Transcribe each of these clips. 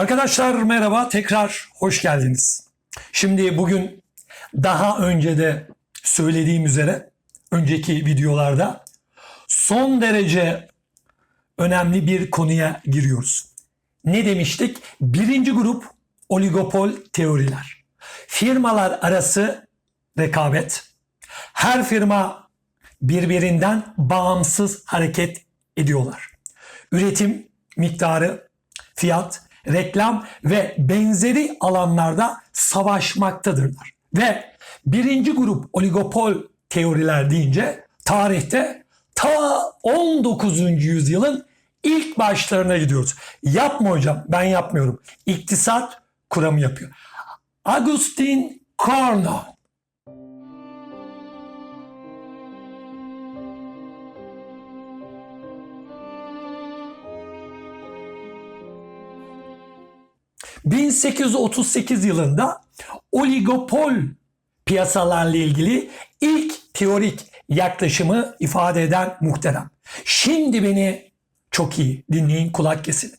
Arkadaşlar merhaba, tekrar hoş geldiniz. Şimdi bugün daha önce de söylediğim üzere önceki videolarda son derece önemli bir konuya giriyoruz. Ne demiştik? Birinci grup oligopol teoriler. Firmalar arası rekabet. Her firma birbirinden bağımsız hareket ediyorlar. Üretim miktarı, fiyat, reklam ve benzeri alanlarda savaşmaktadırlar. Ve birinci grup oligopol teoriler deyince tarihte ta 19. yüzyılın ilk başlarına gidiyoruz. Yapma hocam ben yapmıyorum. İktisat kuramı yapıyor. Agustin Carnot ...1838 yılında oligopol piyasalarla ilgili ilk teorik yaklaşımı ifade eden muhterem. Şimdi beni çok iyi dinleyin kulak kesin.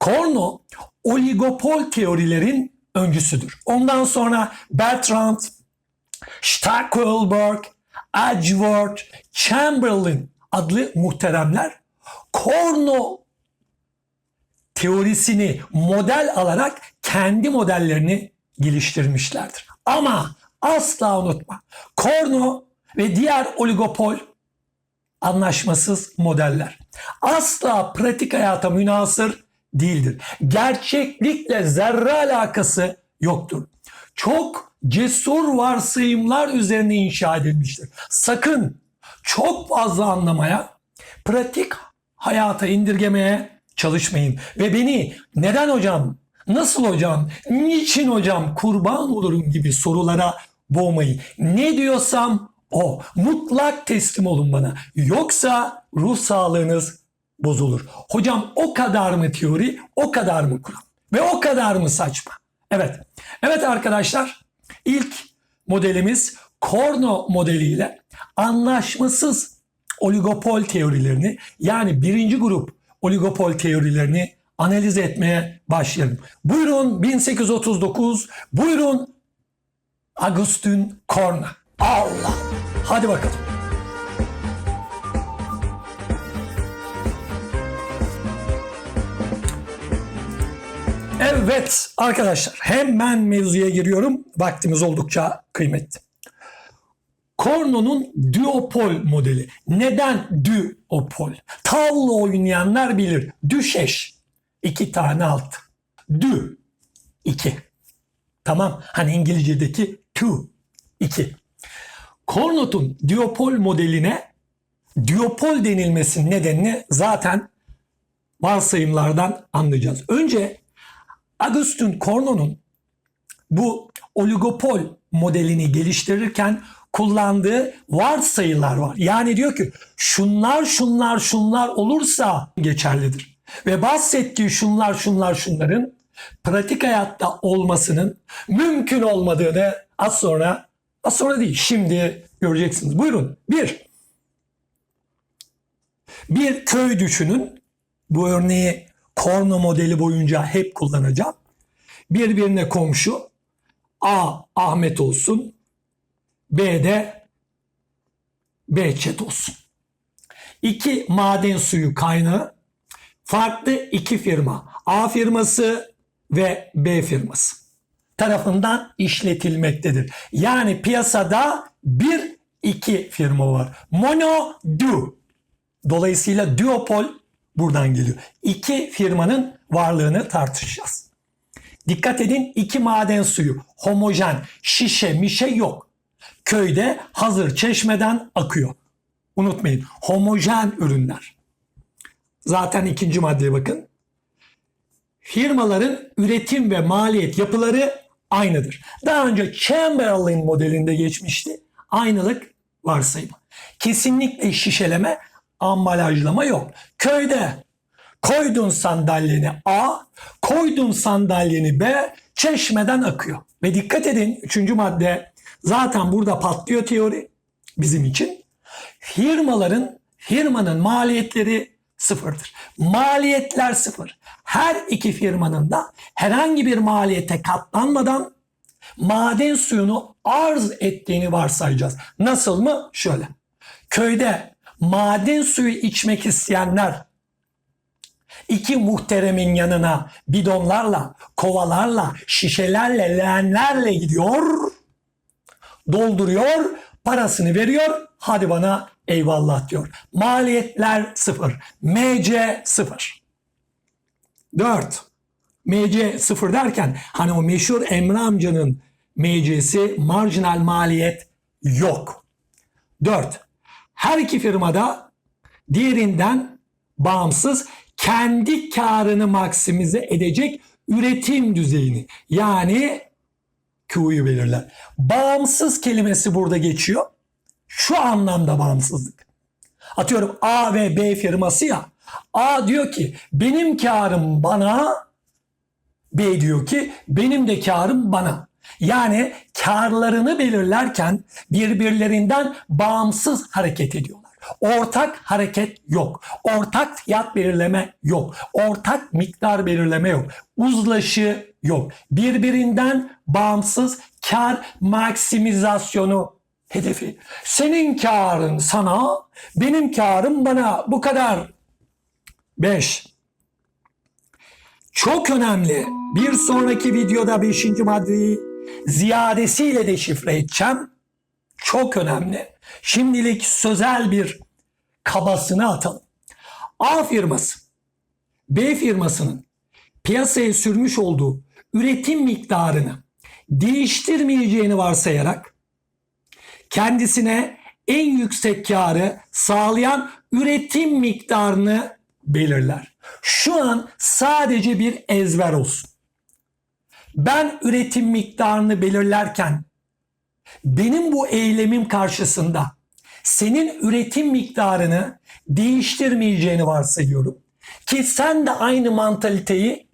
Korno oligopol teorilerin öncüsüdür. Ondan sonra Bertrand, Stackelberg, Edgeworth, Chamberlain adlı muhteremler Korno teorisini model alarak kendi modellerini geliştirmişlerdir. Ama asla unutma. Korno ve diğer oligopol anlaşmasız modeller. Asla pratik hayata münasır değildir. Gerçeklikle zerre alakası yoktur. Çok cesur varsayımlar üzerine inşa edilmiştir. Sakın çok fazla anlamaya, pratik hayata indirgemeye çalışmayın. Ve beni neden hocam, nasıl hocam, niçin hocam, kurban olurum gibi sorulara boğmayın. Ne diyorsam o. Mutlak teslim olun bana. Yoksa ruh sağlığınız bozulur. Hocam o kadar mı teori, o kadar mı kuram? Ve o kadar mı saçma? Evet. Evet arkadaşlar ilk modelimiz Korno modeliyle anlaşmasız oligopol teorilerini yani birinci grup oligopol teorilerini analiz etmeye başlayalım. Buyurun 1839, buyurun Agustin Korna. Allah. Hadi bakalım. Evet arkadaşlar hemen mevzuya giriyorum. Vaktimiz oldukça kıymetli. Korno'nun duopol modeli. Neden duopol? Tavla oynayanlar bilir. Düşeş. iki tane alt. Dü. iki. Tamam. Hani İngilizce'deki two. iki. Kornot'un duopol modeline duopol denilmesinin nedenini zaten varsayımlardan anlayacağız. Önce Agustin Korno'nun bu oligopol modelini geliştirirken kullandığı varsayılar var. Yani diyor ki şunlar şunlar şunlar olursa geçerlidir. Ve bahsettiği şunlar şunlar şunların pratik hayatta olmasının mümkün olmadığını az sonra az sonra değil şimdi göreceksiniz. Buyurun. Bir. Bir köy düşünün. Bu örneği Korno modeli boyunca hep kullanacağım. Birbirine komşu A Ahmet olsun. B de Behçet olsun. İki maden suyu kaynağı farklı iki firma A firması ve B firması tarafından işletilmektedir. Yani piyasada bir iki firma var. Mono du. Dolayısıyla duopol buradan geliyor. İki firmanın varlığını tartışacağız. Dikkat edin iki maden suyu homojen şişe mişe yok. Köyde hazır çeşmeden akıyor. Unutmayın homojen ürünler. Zaten ikinci maddeye bakın. Firmaların üretim ve maliyet yapıları aynıdır. Daha önce Chamberlain modelinde geçmişti. Aynılık varsayımı. Kesinlikle şişeleme, ambalajlama yok. Köyde koydun sandalyeni A, koydun sandalyeni B, çeşmeden akıyor. Ve dikkat edin üçüncü madde zaten burada patlıyor teori bizim için. Firmaların, firmanın maliyetleri sıfırdır. Maliyetler sıfır. Her iki firmanın da herhangi bir maliyete katlanmadan maden suyunu arz ettiğini varsayacağız. Nasıl mı? Şöyle. Köyde maden suyu içmek isteyenler iki muhteremin yanına bidonlarla, kovalarla, şişelerle, leğenlerle gidiyor. Dolduruyor, parasını veriyor. Hadi bana eyvallah diyor. Maliyetler sıfır. MC sıfır. 4. MC sıfır derken hani o meşhur Emre amcanın MC'si marjinal maliyet yok. 4. Her iki firmada diğerinden bağımsız kendi karını maksimize edecek üretim düzeyini yani Q'yu belirler. Bağımsız kelimesi burada geçiyor. Şu anlamda bağımsızlık. Atıyorum A ve B firması ya. A diyor ki benim karım bana B diyor ki benim de karım bana. Yani karlarını belirlerken birbirlerinden bağımsız hareket ediyorlar. Ortak hareket yok. Ortak fiyat belirleme yok. Ortak miktar belirleme yok. Uzlaşı yok. Birbirinden bağımsız kar maksimizasyonu hedefi. Senin karın sana, benim karım bana. Bu kadar. 5. Çok önemli. Bir sonraki videoda 5. maddeyi ziyadesiyle deşifre edeceğim. Çok önemli. Şimdilik sözel bir kabasını atalım. A firması B firmasının piyasaya sürmüş olduğu üretim miktarını değiştirmeyeceğini varsayarak kendisine en yüksek karı sağlayan üretim miktarını belirler. Şu an sadece bir ezber olsun. Ben üretim miktarını belirlerken benim bu eylemim karşısında senin üretim miktarını değiştirmeyeceğini varsayıyorum. Ki sen de aynı mantaliteyi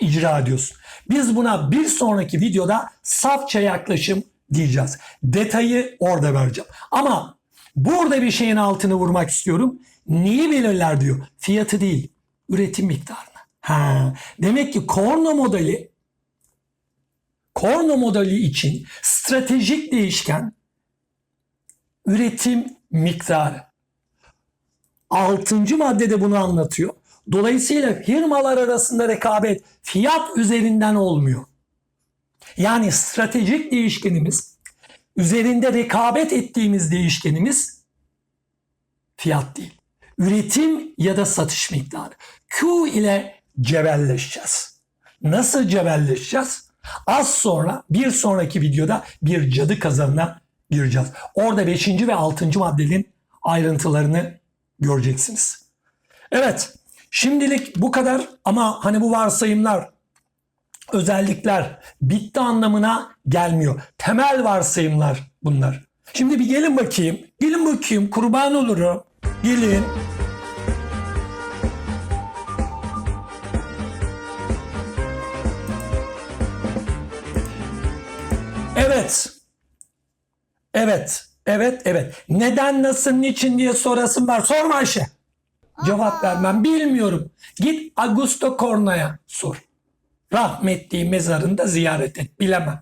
icra ediyorsun. Biz buna bir sonraki videoda safça yaklaşım diyeceğiz. Detayı orada vereceğim. Ama burada bir şeyin altını vurmak istiyorum. Neyi belirler diyor? Fiyatı değil, üretim miktarını. Ha, demek ki Korno modeli Korno modeli için stratejik değişken üretim miktarı. Altıncı maddede bunu anlatıyor. Dolayısıyla firmalar arasında rekabet fiyat üzerinden olmuyor. Yani stratejik değişkenimiz üzerinde rekabet ettiğimiz değişkenimiz fiyat değil. Üretim ya da satış miktarı. Q ile cebelleşeceğiz. Nasıl cebelleşeceğiz? Az sonra bir sonraki videoda bir cadı kazanına gireceğiz. Orada 5. ve 6. maddenin ayrıntılarını göreceksiniz. Evet şimdilik bu kadar ama hani bu varsayımlar özellikler bitti anlamına gelmiyor. Temel varsayımlar bunlar. Şimdi bir gelin bakayım. Gelin bakayım kurban olurum. Gelin. Evet. Evet. Evet. Evet. Neden, nasıl, niçin diye sorasın var. Sorma Ayşe. Cevap vermem. Bilmiyorum. Git Augusto Corna'ya sor. Rahmetli mezarında ziyaret et. Bilemem.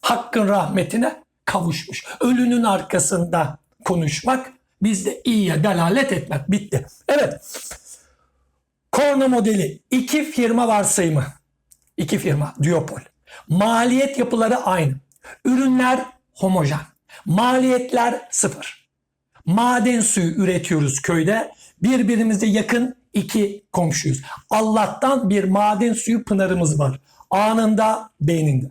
Hakkın rahmetine kavuşmuş. Ölünün arkasında konuşmak bizde iyiye delalet etmek. Bitti. Evet. Korna modeli. iki firma varsayımı. İki firma. Duopol. Maliyet yapıları aynı. Ürünler homojen. Maliyetler sıfır. Maden suyu üretiyoruz köyde. Birbirimize yakın iki komşuyuz. Allah'tan bir maden suyu pınarımız var. Anında beyninde.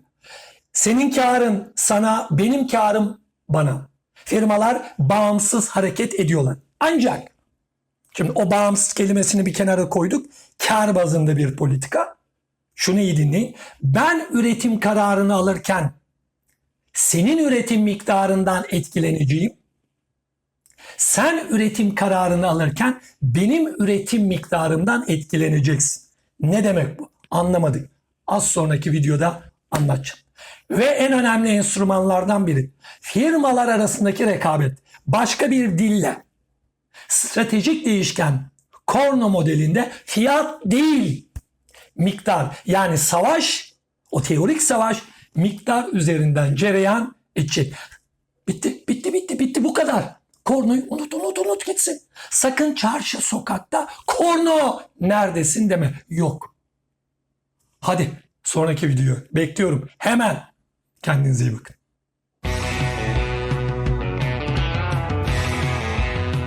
Senin karın sana, benim karım bana. Firmalar bağımsız hareket ediyorlar. Ancak şimdi o bağımsız kelimesini bir kenara koyduk. Kar bazında bir politika. Şunu iyi dinleyin. Ben üretim kararını alırken senin üretim miktarından etkileneceğim. Sen üretim kararını alırken benim üretim miktarımdan etkileneceksin. Ne demek bu? Anlamadık. Az sonraki videoda anlatacağım. Ve en önemli enstrümanlardan biri firmalar arasındaki rekabet. Başka bir dille stratejik değişken Korno modelinde fiyat değil miktar yani savaş o teorik savaş miktar üzerinden cereyan edecek. Bitti bitti bitti bitti bu kadar. Kornoyu unut unut unut gitsin. Sakın çarşı sokakta korno neredesin deme. Yok. Hadi sonraki video bekliyorum. Hemen kendinize iyi bakın.